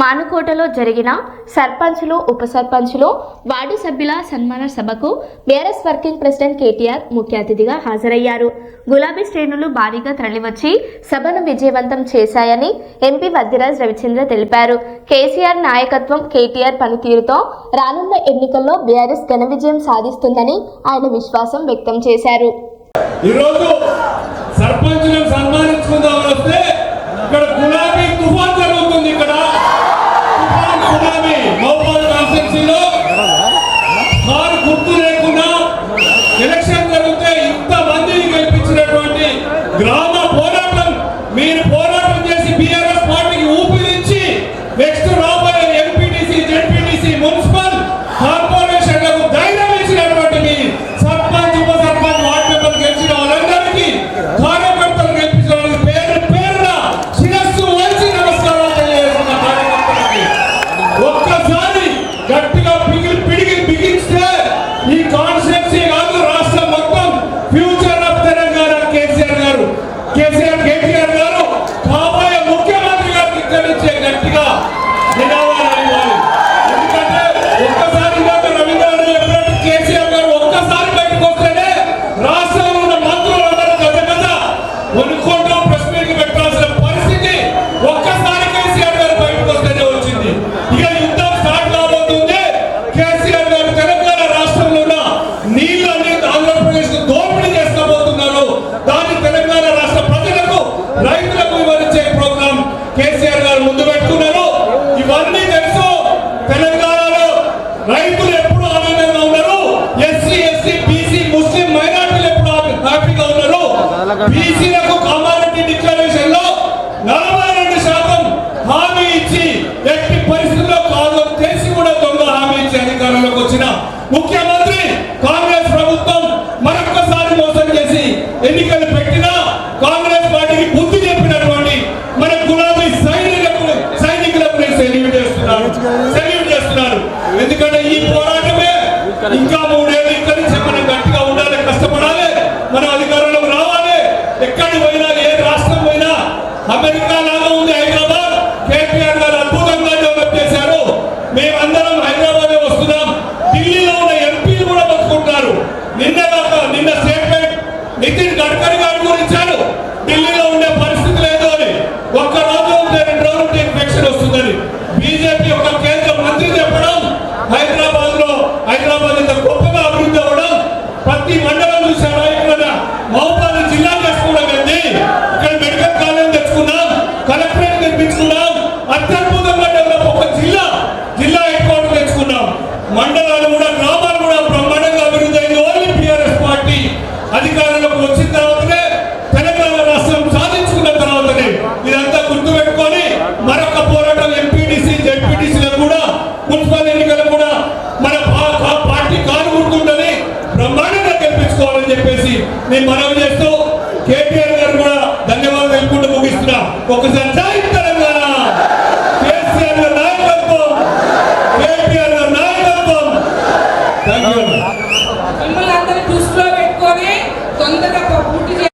మానుకోటలో జరిగిన సర్పంచులు ఉప సర్పంచులు వార్డు సభ్యుల సన్మాన సభకు బీఆర్ఎస్ వర్కింగ్ ప్రెసిడెంట్ కేటీఆర్ ముఖ్య అతిథిగా హాజరయ్యారు. గులాబీ శ్రేణులు భారీగా తరలివచ్చి సభను విజయవంతం చేశాయని ఎంపీ వద్దిరాజ్ రవిచంద్ర తెలిపారు. కేసీఆర్ నాయకత్వం కేటీఆర్ పనితీరుతో రానున్న ఎన్నికల్లో బీఆర్ఎస్ ఘన విజయం సాధిస్తుందని ఆయన విశ్వాసం వ్యక్తం చేశారు. ఈరోజు సర్పంచులను సన్మానించుకుందామని వస్తే బీసీలకు కామారెడ్డి డిక్లరేషన్లో నలభై రెండు శాతం హామీ ఇచ్చి ఎట్టి పరిస్థితుల్లో కాదు తెలిసి కూడా దొంగ హామీ ఇచ్చి అధికారంలోకి వచ్చిన ముఖ్యమంత్రి కాంగ్రెస్ ప్రభుత్వం మరొక్కసారి మోసం చేసి ఎన్నికలు పెట్టినా కాంగ్రెస్ పార్టీకి బుద్ధి చెప్పినటువంటి మన గులాబీ సైనికులకు సైనికులకు నేను సెల్యూట్ చేస్తున్నాను. సెల్యూట్ చేస్తున్నాను. ఎందుకంటే ఈ పోరాటమే ఇంకా అమెరికా లాగా ఉంది హైదరాబాద్. కేటీఆర్ గారు అద్భుతంగా డెవలప్ చేశారు. మేమందరం హైదరాబాద్ వస్తున్నాం. ఢిల్లీలో ఉన్న ఎంపీలు కూడా బతుకుంటారు. నిన్న నిన్న స్టేట్మెంట్ నితిన్ గడ్కరీ గారు గురించారు ఢిల్లీలో ఉండే పరిస్థితి లేదు అని. ఒక్క రోజు ఉంటే రెండు రోజులు ఇన్ఫెక్షన్ వస్తుందని. బీజేపీ ఒక కేంద్ర మంత్రి చెప్పడం హైదరాబాద్లో హైదరాబాద్ ఇంత గొప్పగా అభివృద్ధి అవ్వడం ప్రతి మండలం చూసారా ఇక్కడ మహబాద్ జిల్లా గుర్తు పెట్టుకొని మరొక పోరాటం ఎంపీటీసీ జెడ్పీటీసీలో కూడా మున్సిపల్ ఎన్నికలు కూడా మన పార్టీ కాలు గుర్తుందని బ్రహ్మాండంగా గెలిపించుకోవాలని చెప్పేసి నేను మనవి చేస్తూ కేటీఆర్ గారు కూడా ధన్యవాదాలు తెలుపుకుంటూ ముగిస్తున్నా. ఒకసారి జై తెలంగాణ! కేసీఆర్ గారు నాయకత్వం! కేటీఆర్